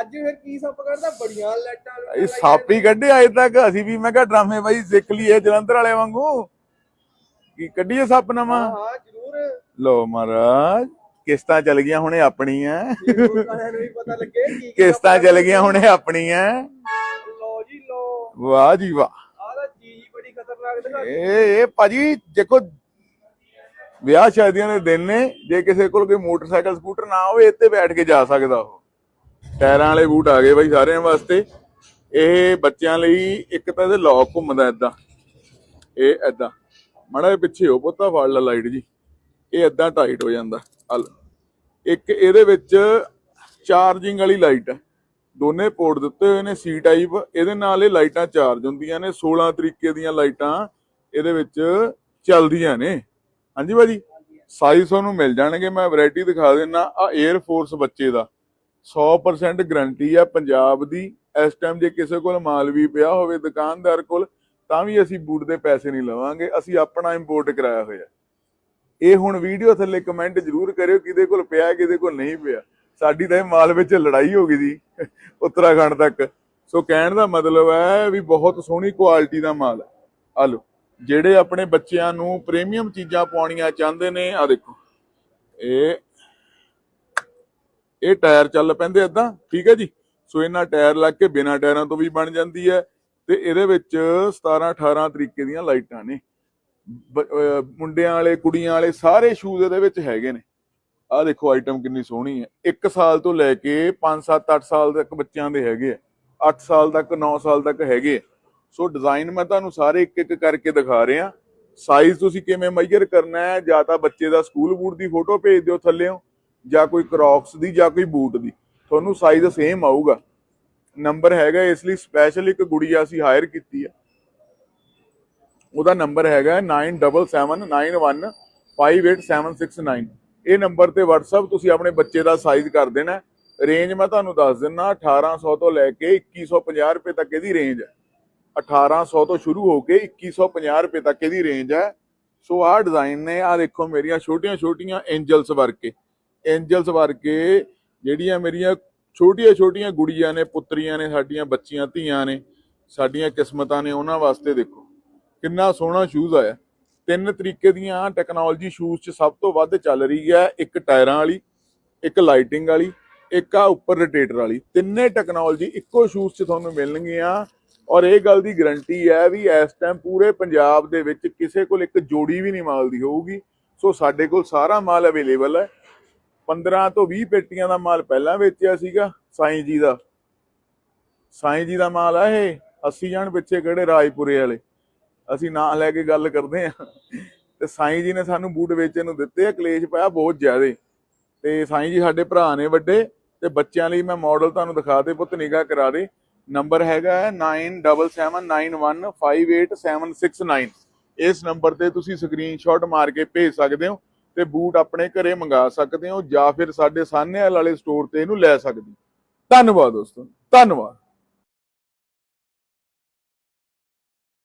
ਅੱਜ ਫਿਰ ਕੀ ਸੱਪ ਕਰਦਾ ਬੜੀਆਂ ਲੈਟਾਂ ਇਹ ਸੱਪ ਹੀ ਕੱਢੇ ਅਜੇ ਤੱਕ। ਅਸੀਂ ਵੀ ਮੈਂ ਕਿਹਾ ਡਰਾਮੇ ਬਾਈ ਸਿੱਖ ਲਈਏ ਜਲੰਧਰ ਵਾਲੇ ਵਾਂਗੂ। ਕੀ ਕੱਢੀਏ ਸੱਪ ਨਵਾਂ? ਹਾਂ ਜ਼ਰੂਰ। ਲੋ ਮਹਾਰਾਜ ਕਿਸ਼ਤਾਂ ਚੱਲ ਗਈਆਂ ਹੁਣੇ ਆਪਣੀਆਂ। ਕਿਸ਼ਤਾਂ ਚੱਲ ਗਈਆਂ ਹੁਣੇ ਆਪਣੀਆਂ। ਲੋ ਜੀ ਲੋ ਵਾਹ ਜੀ ਵਾਹ। ਆਹ ਤਾਂ ਚੀਜ਼ ਬੜੀ ਖਤਰਨਾਕ ਦਿਖਾ ਇਹ ਇਹ ਭਾਜੀ ਦੇਖੋ ਵਿਆਹ ਸ਼ਾਦੀਆਂ ਦੇ ਦਿਨ ਨੇ। ਜੇ ਕਿਸੇ ਕੋਲ ਕੋਈ ਮੋਟਰਸਾਈਕਲ ਸਕੂਟਰ ਨਾ ਹੋਵੇ ਇੱਥੇ ਬੈਠ ਕੇ ਜਾ ਸਕਦਾ ਉਹ। ਟਾਇਰਾਂ ਵਾਲੇ ਬੂਟ ਆ ਗਏ ਬਾਈ ਸਾਰਿਆਂ ਵਾਸਤੇ। ਇਹ ਬੱਚਿਆਂ ਲਈ ਇੱਕ ਤਾਂ ਇਹਦੇ ਲੌਕ ਘੁੰਮਦਾ ਏਦਾਂ। ਇਹ ਏਦਾਂ। ਮਾੜਾ ਪਿੱਛੇ ਹੋ ਪੁੱਤਾ ਫੜ ਲੈ ਲਾਈਟ ਜੀ। ਇਹ ਏਦਾਂ ਟਾਈਟ ਹੋ ਜਾਂਦਾ। ਇੱਕ ਇਹਦੇ ਵਿੱਚ ਚਾਰਜਿੰਗ ਵਾਲੀ ਲਾਈਟ ਹੈ ਦੋਨੇ ਪੋਰਟ ਦਿੱਤੇ ਹੋਏ ਨੇ ਸੀ ਟਾਈਪ ਇਹਦੇ ਨਾਲ ਇਹ ਲਾਈਟਾਂ ਚਾਰਜ ਹੁੰਦੀਆਂ ਨੇ। 16 ਤਰੀਕੇ ਦੀਆਂ ਲਾਈਟਾਂ ਇਹਦੇ ਵਿੱਚ ਚੱਲਦੀਆਂ ਨੇ। ਹਾਂਜੀ ਭਾਜੀ? ਸਾਈਜ਼ ਤੁਹਾਨੂੰ ਮਿਲ ਜਾਣਗੇ। ਮੈਂ ਵੈਰਾਈਟੀ ਦਿਖਾ ਦਿੰਨਾ। ਆ 에ਅਰ ਫੋਰਸ ਬੱਚੇ ਦਾ। 100% ਗਰੰਟੀ ਆ ਪੰਜਾਬ ਦੀ। ਇਸ ਟਾਈਮ ਜੇ ਕਿਸੇ ਕੋਲ ਮਾਲ ਵੀ ਪਿਆ ਹੋਵੇ, ਦੁਕਾਨਦਾਰ ਕੋਲ, ਤਾਂ ਵੀ ਅਸੀਂ ਬੂਟ ਦੇ ਪੈਸੇ ਨਹੀਂ ਲਵਾਂਗੇ। ਅਸੀਂ ਆਪਣਾ ਇੰਪੋਰਟ ਕਰਾਇਆ ਹੋਇਆ। ਇਹ ਹੁਣ ਵੀਡੀਓ ਥੱਲੇ ਕਮੈਂਟ ਜ਼ਰੂਰ ਕਰਿਓ ਕਿਹਦੇ ਕੋਲ ਪਿਆ, ਕਿਹਦੇ ਕੋਲ ਨਹੀਂ ਪਿਆ। ਸਾਡੀ ਤਾਂ ਇਹ ਮਾਲ ਵਿੱਚ ਲੜਾਈ ਹੋ ਗਈ ਸੀ ਉੱਤਰਾਖੰਡ ਤੱਕ। ਸੋ ਕਹਿਣ ਦਾ ਮਤਲਬ ਹੈ ਵੀ ਬਹੁਤ ਸੋਹਣੀ ਕੁਆਲਿਟੀ ਦਾ ਮਾਲ ਹੈ। ਆ ਲਓ, ਜਿਹੜੇ ਆਪਣੇ ਬੱਚਿਆਂ ਨੂੰ ਪ੍ਰੀਮੀਅਮ ਚੀਜ਼ਾਂ ਪਾਉਣੀਆਂ ਚਾਹੁੰਦੇ ਨੇ, ਆ ਦੇਖੋ। ਇਹ ਇਹ ਟਾਇਰ ਚੱਲ ਪੈਂਦੇ ਏਦਾਂ, ਠੀਕ ਹੈ ਜੀ? ਸੋ ਇਹਨਾਂ ਟਾਇਰ ਲੱਗ ਕੇ ਬਿਨਾਂ ਟਾਇਰਾਂ ਤੋਂ ਵੀ ਬਣ ਜਾਂਦੀ ਹੈ ਤੇ ਇਹਦੇ ਵਿੱਚ 17 18 ਤਰੀਕੇ ਦੀਆਂ ਲਾਈਟਾਂ ਨੇ। ਮੁੰਡਿਆਂ ਵਾਲੇ, ਕੁੜੀਆਂ ਵਾਲੇ ਸਾਰੇ ਸ਼ੂਜ਼ ਇਹਦੇ ਵਿੱਚ ਹੈਗੇ ਨੇ। ਆਹ ਦੇਖੋ ਆਈਟਮ ਕਿੰਨੀ ਸੋਹਣੀ ਹੈ। 1 ਸਾਲ ਤੋਂ ਲੈ ਕੇ 5 7 8 ਸਾਲ ਤੱਕ ਬੱਚਿਆਂ ਦੇ ਹੈਗੇ ਆ। 8 ਸਾਲ ਤੱਕ 9 ਸਾਲ ਤੱਕ ਹੈਗੇ ਆ। ਸੋ ਡਿਜ਼ਾਈਨ ਮੈਂ ਤੁਹਾਨੂੰ ਸਾਰੇ ਇੱਕ ਇੱਕ ਕਰਕੇ ਦਿਖਾ ਰਿਹਾ। ਸਾਈਜ਼ ਤੁਸੀਂ ਕਿਵੇਂ ਮੈਜਰ ਕਰਨਾ ਹੈ, ਜਾਂ ਤਾਂ ਬੱਚੇ ਦਾ ਸਕੂਲ ਬੂਟ ਦੀ ਫੋਟੋ ਭੇਜ ਦਿਓ ਥੱਲੇੋਂ ਜਾਂ ਕੋਈ ਕ੍ਰੌਕਸ ਦੀ ਜਾਂ ਕੋਈ ਬੂਟ ਦੀ ਤੁਹਾਨੂੰ ਸਾਈਜ਼ ਸੇਮ ਆਊਗਾ ਨੰਬਰ ਹੈਗਾ ਇਸ ਲਈ ਸਪੈਸ਼ਲ ਇੱਕ ਗੁੜੀਆ ਅਸੀਂ ਹਾਇਰ ਕੀਤੀ ਹੈ ਉਹਦਾ ਨੰਬਰ ਹੈਗਾ 9779158769 ਇਹ ਨੰਬਰ ਤੇ WhatsApp ਤੁਸੀਂ ਆਪਣੇ ਬੱਚੇ ਦਾ ਸਾਈਜ਼ ਕਰ ਦੇਣਾ ਰੇਂਜ ਮੈਂ ਤੁਹਾਨੂੰ ਦੱਸ ਦਿੰਨਾ 1800 ਤੋਂ ਲੈ ਕੇ 2150 ਰੁਪਏ ਤੱਕ ਇਹਦੀ ਰੇਂਜ ਹੈ 1800 ਤੋਂ ਸ਼ੁਰੂ ਹੋ ਕੇ 2150 ਰੁਪਏ ਤੱਕ ਇਹਦੀ ਰੇਂਜ ਹੈ ਸੋ ਆਹ ਡਿਜ਼ਾਈਨ ਨੇ ਆ ਦੇਖੋ ਮੇਰੀਆਂ ਛੋਟੀਆਂ ਛੋਟੀਆਂ ਐਂਜਲਸ ਵਰਕੇ ਐਂਜਲਸ ਵਰਗੇ ਜਿਹੜੀਆਂ ਮੇਰੀਆਂ ਛੋਟੀਆਂ ਛੋਟੀਆਂ ਗੁੜੀਆਂ ਨੇ, ਪੁੱਤਰੀਆਂ ਨੇ, ਸਾਡੀਆਂ ਬੱਚੀਆਂ, ਧੀਆਂ ਨੇ, ਸਾਡੀਆਂ ਕਿਸਮਤਾਂ ਨੇ, ਉਹਨਾਂ ਵਾਸਤੇ ਦੇਖੋ, ਕਿੰਨਾ ਸੋਹਣਾ ਸ਼ੂਜ਼ ਆਇਆ। ਤਿੰਨ ਤਰੀਕੇ ਦੀਆਂ ਟੈਕਨੋਲੋਜੀ ਸ਼ੂਜ਼ 'ਚ ਸਭ ਤੋਂ ਵੱਧ ਚੱਲ ਰਹੀ ਹੈ, ਇੱਕ ਟਾਇਰਾਂ ਵਾਲੀ, ਇੱਕ ਲਾਈਟਿੰਗ ਵਾਲੀ, ਇੱਕ ਆ ਉੱਪਰ ਰੋਟੇਟਰ ਵਾਲੀ। ਤਿੰਨੇ ਟੈਕਨੋਲੋਜੀ ਇੱਕੋ ਸ਼ੂਜ਼ 'ਚ ਤੁਹਾਨੂੰ ਮਿਲਣਗੀਆਂ। ਔਰ ਇਹ ਗੱਲ ਦੀ ਗਰੰਟੀ ਹੈ ਵੀ ਇਸ ਟਾਈਮ ਪੂਰੇ ਪੰਜਾਬ ਦੇ ਵਿੱਚ ਕਿਸੇ ਕੋਲ ਇੱਕ ਜੋੜੀ ਵੀ ਨਹੀਂ ਮਾਲ ਦੀ ਹੋਊਗੀ। ਸੋ ਸਾਡੇ ਕੋਲ ਸਾਰਾ ਮਾਲ ਅਵੇਲੇਬਲ ਹੈ। 15 ਤੋਂ 20 ਪੇਟੀਆਂ ਦਾ ਮਾਲ ਪਹਿਲਾਂ ਵੇਚਿਆ ਸੀਗਾ, ਸਾਈਂ ਜੀ ਦਾ। ਸਾਈਂ ਜੀ ਦਾ ਮਾਲ ਆ ਇਹ 80 ਜਣ ਪਿੱਛੇ ਕਿਹੜੇ ਰਾਜਪੁਰੇ ਵਾਲੇ। ਅਸੀਂ ਨਾਂ ਲੈ ਕੇ ਗੱਲ ਕਰਦੇ ਆ ਤੇ ਸਾਈਂ ਜੀ ਨੇ ਸਾਨੂੰ ਬੂਟ ਵੇਚਣ ਨੂੰ ਦਿੱਤੇ ਆ, ਕਲੇਸ਼ ਪਾਇਆ ਬਹੁਤ ਜ਼ਿਆਦੇ। ਤੇ ਸਾਈਂ ਜੀ ਸਾਡੇ ਭਰਾ ਨੇ ਵੱਡੇ, ਤੇ ਬੱਚਿਆਂ ਲਈ ਮੈਂ ਮਾਡਲ ਤੁਹਾਨੂੰ ਦਿਖਾ ਦੇ, ਪੁੱਤ ਨਿਗਾਹ ਕਰਾ ਦੇ। ਨੰਬਰ ਹੈਗਾ ਹੈ 9779158769 ਇਸ ਨੰਬਰ ਤੇ ਤੁਸੀਂ ਸਕਰੀਨਸ਼ਾਟ ਮਾਰ ਕੇ ਭੇਜ ਸਕਦੇ ਹੋ। ਤੇ ਬੂਟ ਆਪਣੇ ਘਰੇ ਮੰਗਾ ਸਕਦੇ ਹੋ ਜਾਂ ਫਿਰ ਸਾਡੇ ਸਾਹਨੇਵਾਲ ਵਾਲੇ ਸਟੋਰ ਤੇ ਇਹਨੂੰ ਲੈ ਸਕਦੇ। ਹੋ ਧੰਨਵਾਦ ਦੋਸਤੋ, ਧੰਨਵਾਦ।